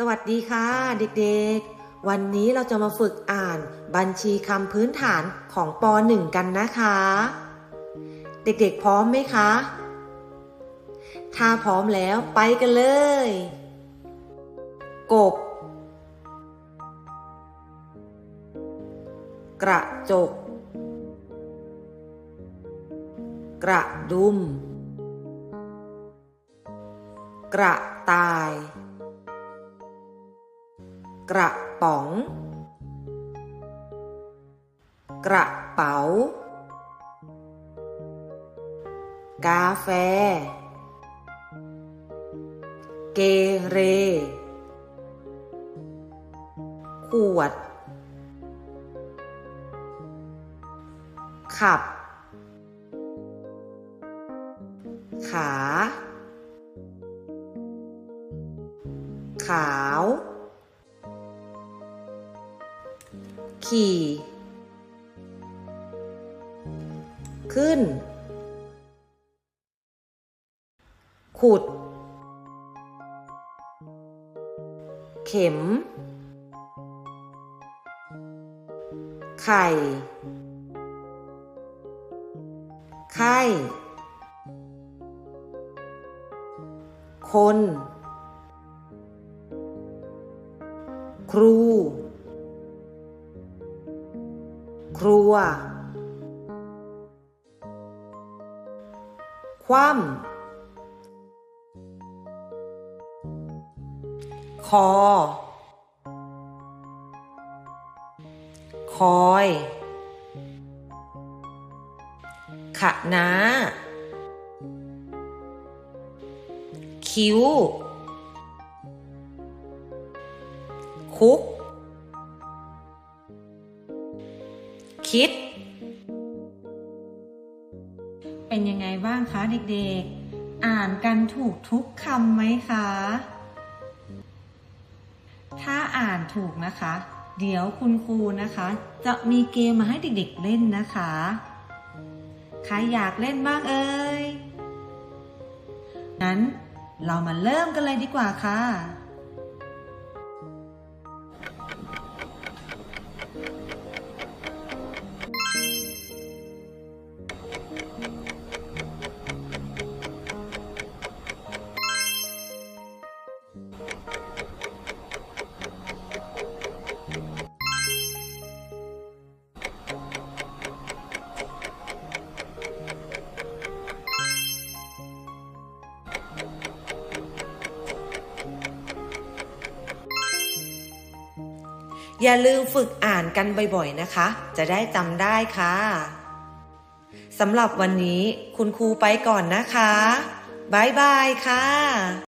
สวัสดีค่ะเด็กๆ วันนี้เราจะมาฝึกอ่านบัญชีคำพื้นฐานของป .1 กันนะคะ เด็กๆพร้อมไหมคะ ถ้าพร้อมแล้วไปกันเลย กบ กระจก กระดุม กระต่าย กระป๋อง กระเป๋า กาแฟ เกเร ขวด ขับ ขา ขาว ขี่ ขึ้น ขุด เข็ม ไข่ ไข้ คน ครู ครัว คว่ำคอ คอยขะน้าคิ้ว คุก คิด เป็นยังไงบ้างคะเด็กๆ อ่านกันถูกทุกคำไหมคะ ถ้าอ่านถูกนะคะ เดี๋ยวคุณครูนะคะ จะมีเกมมาให้เด็กๆเล่นนะคะ ใครอยากเล่นบ้างเอ่ย งั้นเรามาเริ่มกันเลยดีกว่าค่ะ อย่าลืมฝึกอ่านกันบ่อยๆนะคะ จะได้จำได้ค่ะสำหรับวันนี้คุณครูไปก่อนนะคะ บ๊ายบายค่ะ